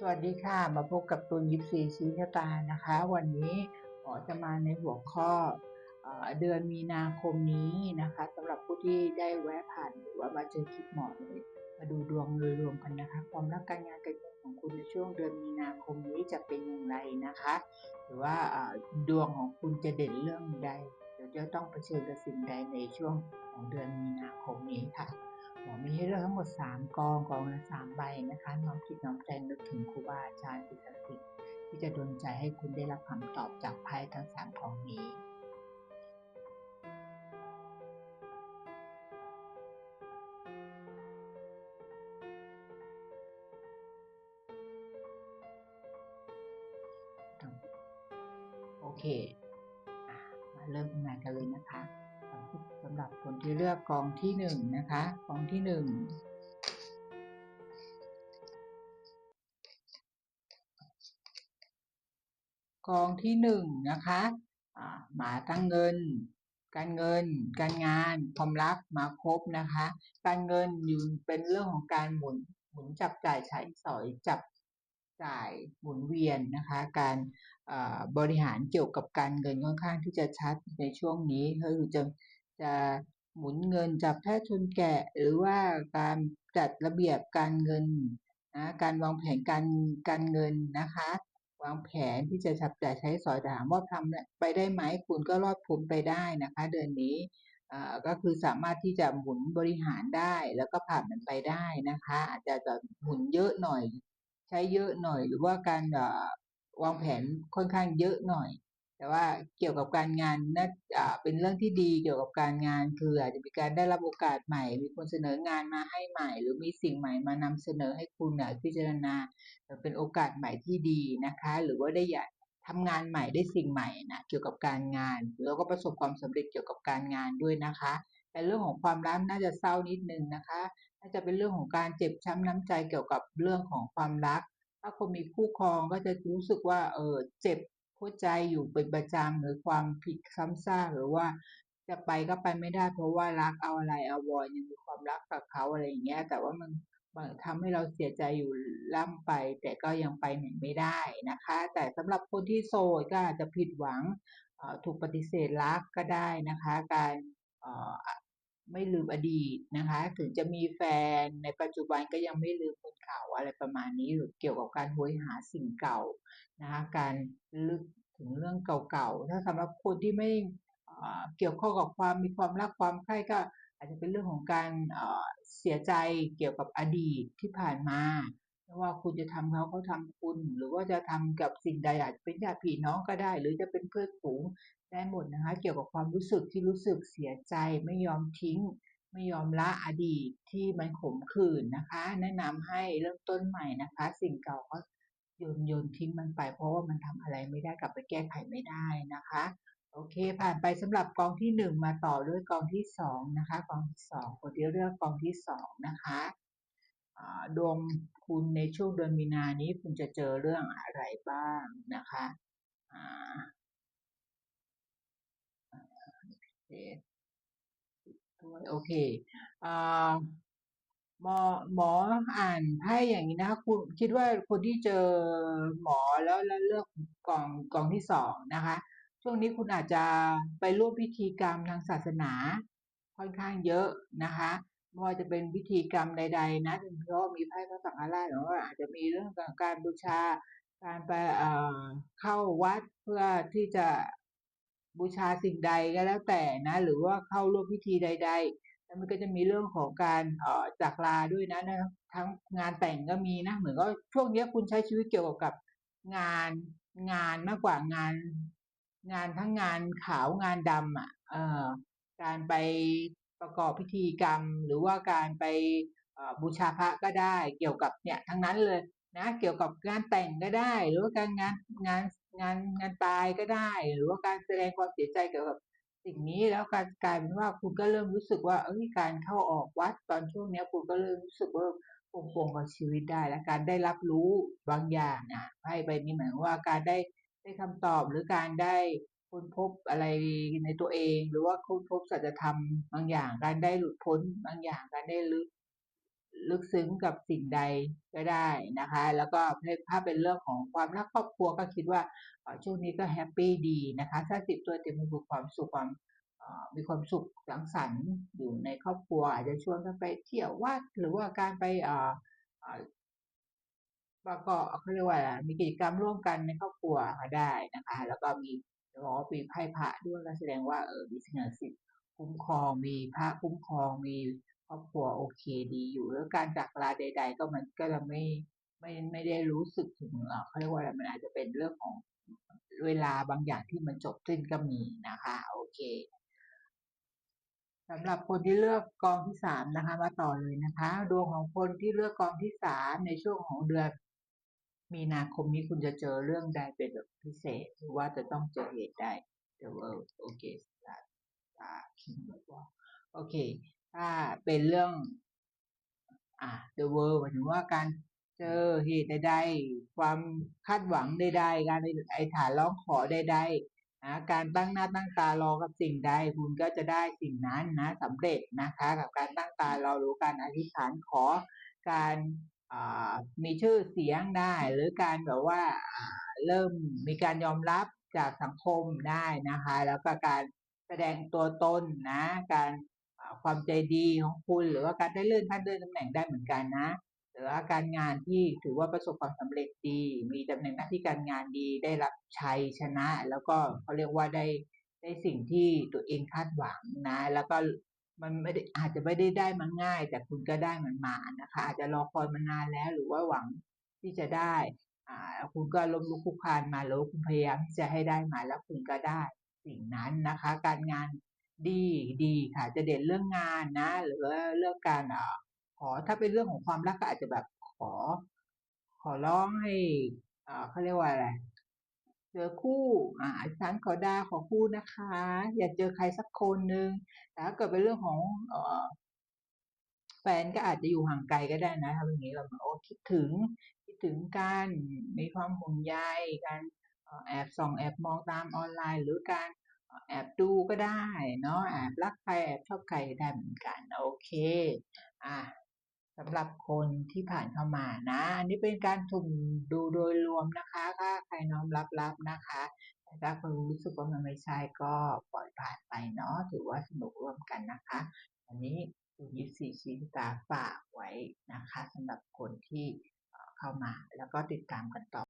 สวัสดีค่ะ มาพบกับตูนยิปซีชี้ชะตานะคะ วันนี้หมอจะมาในหัวข้อเอเดือนมีนาคมนี้นะคะสำหรับผู้ที่ได้แวะผ่านหรือว่ามาเจอคลิปหมอเลยมาดูดวงโดยรวมกันนะคะ ความรักการงานการเงินของคุณในช่วงเดือนมีนาคมนี้จะเป็นอย่างไรนะคะ หรือว่าดวงของคุณจะเด่นเรื่องใดหรือจะต้องเผชิญกับสิ่งใดในช่วงของเดือนมีนาคมนี้ค่ะ มีให้เลือกทั้งหมด 3 กองกองละ3ใบนะคะน้อมคิดน้อมใจนึกถึงครูบาอาจารย์สิ่ศักดิ์สิทธิ์ที่จะดลใจให้คุณได้รับคำตอบจากไพ่ทั้ง3กองนี้โอเค มาเริ่มทำงานกันเลยนะคะำหรับคนที่เลือกกองที่หนึ่งนะคะกองที่หนึ่งกองที่หนึ่งนะคะอ่ามาตั้งเงิน การเงิน การงาน ความรักมาครบนะคะ การเงินอยู่เป็นเรื่องของการหมุนหมุนจับจ่ายใช้สอยจับจ่ายหมุนเวียนนะคะ การบริหารเกี่ยวกับการเงินค่อนข้างที่จะชัดในช่วงนี้คือจะ จะหมุนเงินจับแพทย์ชนแกะ หรือว่าการจัดระเบียบการเงินนะการวางแผนการการเงินนะคะ วางแผนที่จะจับจ่ายใช้สอยแต่ถามว่าทำไปได้ไหมคุณก็รอดพ้นไปได้นะคะ เดือนนี้อ่าก็คือสามารถที่จะหมุนบริหารได้แล้วก็ผ่านมันไปได้นะคะ อาจจะจะหมุนเยอะหน่อย ใช้เยอะหน่อย หรือว่าการวางแผนค่อนข้างเยอะหน่อย แต่ว่าเกี่ยวกับการงานน่าอ่าเป็นเรื่องที่ดีเกี่ยวกับการงานคืออาจจะมีการได้รับโอกาสใหม่ มีคนเสนองานมาให้ใหม่ หรือมีสิ่งใหม่มานำเสนอให้คุณเนี่ยพิจารณาเป็นโอกาสใหม่ที่ดีนะคะ หรือว่าได้อยากทำงานใหม่ได้สิ่งใหม่นะเกี่ยวกับการงาน แล้วก็ประสบความสำเร็จเกี่ยวกับการงานด้วยนะคะ แต่เรื่องของความรักน่าจะเศร้านิดนึงนะคะน่าจะเป็นเรื่องของการเจ็บช้ำน้ำใจเกี่ยวกับเรื่องของความรัก ถ้าคนมีคู่ครองก็จะรู้สึกว่าเออเจ็บ หัวใจอยู่เป็นประจำหรือความผิดซ้ำซากหรือว่าจะไปก็ไปไม่ได้ เพราะว่ารักเอาอะไรเอาวอยยังมีความรักกับเขาอะไรอย่างเงี้ย แต่ว่ามันมันทำให้เราเสียใจอยู่ล่ำไป แต่ก็ยังไปไหนไม่ได้นะคะ แต่สำหรับคนที่โสดก็อาจจะผิดหวังถูกปฏิเสธรักก็ได้นะคะ การ ไม่ลืมอดีตนะคะ ถึงจะมีแฟนในปัจจุบันก็ยังไม่ลืมคนเก่าอะไรประมาณนี้หรือเกี่ยวกับการหวยหาสิ่งเก่านะคะการลึกถึงเรื่องเก่าๆถ้าสำหรับคนที่ไม่เกี่ยวข้องกับความมีความรักความใคร่ก็อาจจะเป็นเรื่องของการเสียใจเกี่ยวกับอดีตที่ผ่านมาไม่ว่าคุณจะทำเขาเขาทำคุณ หรือว่าจะทำกับสิ่งใดอาจจะเป็นญาติพี่น้องก็ได้ หรือจะเป็นเพื่อนฝูง ได้หมดนะคะเกี่ยวกับความรู้สึกที่รู้สึกเสียใจไม่ยอมทิ้ง ไม่ยอมละอดีตที่มันขมขื่นนะคะ แนะนำให้เริ่มต้นใหม่นะคะ สิ่งเก่าก็โยนโยนทิ้งมันไป เพราะว่ามันทำอะไรไม่ได้กลับไปแก้ไขไม่ได้นะคะ โอเค ผ่านไปสำหรับกองที่หนึ่งมาต่อด้วยกองที่สองนะคะกองที่สองคนที่เลือกกองที่สองนะคะดวงคุณในช่วงเดือนมีนานี้คุณจะเจอเรื่องอะไรบ้างนะคะอ่า โอเคอ่าหมอหมออ่านไพ่อย่างนี้นะคะคุณคิดว่าคนที่เจอหมอแล้วแล้วเลือกกล่องกล่องที่สองนะคะ ช่วงนี้คุณอาจจะไปร่วมพิธีกรรมทางศาสนาค่อนข้างเยอะนะคะไม่ว่าจะเป็นพิธีกรรมใด ๆ นะเพราะมีไพ่พระสังฆราชหรือว่าอาจจะมีเรื่องของการบูชาการไปเอ่อเข้าวัดเพื่อที่จะ บูชาสิ่งใดก็แล้วแต่นะ หรือว่าเข้าร่วมพิธีใด ๆ แล้วมันก็จะมีเรื่องของการเอ่อจากลาด้วยนะนะทั้งงานแต่งก็มีนะ เหมือนก็ช่วงนี้คุณใช้ชีวิตเกี่ยวกับงานงานมากกว่างาน งานทั้งงานขาวงานดำอะเอ่อการไปประกอบพิธีกรรม หรือว่าการไปบูชาพระก็ได้เกี่ยวกับเนี่ยทั้งนั้นเลยนะ เกี่ยวกับงานแต่งก็ได้ หรือว่าการงานงาน งานงานตายก็ได้ หรือว่าการแสดงความเสียใจเกี่ยวกับสิ่งนี้แล้วการกลายเป็นว่าคุณก็เริ่มรู้สึกว่า เอ้ยการเข้าออกวัดตอนช่วงนี้คุณก็เริ่มรู้สึกว่าปงปงกับชีวิตได้และการได้รับรู้บางอย่างอะไพ่ใบนี้หมายว่าการได้ได้คำตอบหรือการได้ค้นพบอะไรในตัวเอง หรือว่าค้นพบสัจธรรมบางอย่าง การได้หลุดพ้นบางอย่างการได้ลึก ลึกซึ้งกับสิ่งใดก็ได้นะคะ แล้วก็ถ้าเป็นเรื่องของความรักครอบครัวก็คิดว่าช่วงนี้ก็แฮปปี้ดีนะคะถ้าสิบตัวเต็มมีความสุขความมีความสุขสังสรรค์อยู่ในครอบครัว อาจจะชวนกันไปเที่ยววัดหรือว่าการไปเอ่อเอ่อประกอบเขาเรียกว่ามีกิจกรรมร่วมกันในครอบครัวก็ได้นะคะ แล้วก็มีหมอปีไพ่พระด้วยก็แสดงว่าเออมีสิ่งศักดิ์สิทธิ์คุ้มครองมีพระคุ้มครองมี ครอบครัวโอเคดีอยู่แล้วการจากลาใด ๆ ก็มันก็จะไม่ไม่ไม่ได้รู้สึกถึงเอ่อเขาเรียกว่าอะไรมันอาจจะเป็นเรื่องของเวลาบางอย่างที่มันจบสิ้นก็มีนะคะโอเคสำหรับคนที่เลือกกองที่สามนะคะ มาต่อเลยนะคะ ดวงของคนที่เลือกกองที่สามในช่วงของเดือนมีนาคมนี้คุณจะเจอเรื่องใดเป็นแบบพิเศษ หรือว่าจะต้องเจอเหตุใด The world โอเคสตาร์ตาคิงบอกว่าโอเค ถ้าเป็นเรื่องอ่า the world หมายถึงว่าการเจอเหตุใดๆ ความคาดหวังใดๆ การไอ้ฐานร้องขอใดๆนะการตั้งหน้าตั้งตารอกับสิ่งใด คุณก็จะได้สิ่งนั้นนะสำเร็จนะคะ กับการตั้งตารอหรือการอธิษฐานขอการมีชื่อเสียงได้ หรือการแบบว่าเริ่มมีการยอมรับจากสังคมได้นะคะ แล้วก็การแสดงตัวตนนะ การ ความใจดีของคุณ หรือว่าการได้เลื่อนขั้นเลื่อนตำแหน่งได้เหมือนกันนะ หรือว่าการงานที่ถือว่าประสบความสำเร็จดี มีตำแหน่งหน้าที่การงานดีได้รับชัยชนะ แล้วก็เขาเรียกว่าได้ได้สิ่งที่ตัวเองคาดหวังนะ แล้วก็มันไม่ได้อาจจะไม่ได้ได้มาง่าย แต่คุณก็ได้มันมานะคะ อาจจะรอคอยมานานแล้ว หรือว่าหวังที่จะได้อ่าคุณก็ล้มลุกคลุกคลานมาแล้วคุณพยายามที่จะให้ได้มาแล้วคุณก็ได้สิ่งนั้นนะคะ การงาน ดีดีค่ะจะเด่นเรื่องงานนะ หรือว่าเรื่องการอ่อขอถ้าเป็นเรื่องของความรักก็อาจจะแบบขอ ขอร้องให้อ่าเขาเรียกว่าอะไรเจอคู่อ่าฉันขอดาขอคู่นะคะ อย่าเจอใครสักคนหนึ่งแต่ถ้าเกิดเป็นเรื่องของเอ่อแฟนก็อาจจะอยู่ห่างไกลก็ได้นะทำอย่างนี้เราโอ้คิดถึงคิดถึงกันมีความห่วงใยการแอบส่องแอบมองตามออนไลน์ หรือการ แอบดูก็ได้เนาะแอบรักใครแอบชอบใครได้เหมือนกันโอเคอะสำหรับคนที่ผ่านเข้ามานะ อันนี้เป็นการสุ่มดูโดยรวมนะคะถ้าใครน้อมรับรับนะคะแต่ถ้าคุณรู้สึกว่ามันไม่ใช่ก็ปล่อยผ่านไปเนาะถือว่าสนุกร่วมกันนะคะ อันนี้คุณยิปซีชีตาฝากไว้นะคะสำหรับคนที่เอ่อเข้ามาแล้วก็ติดตามกันต่อ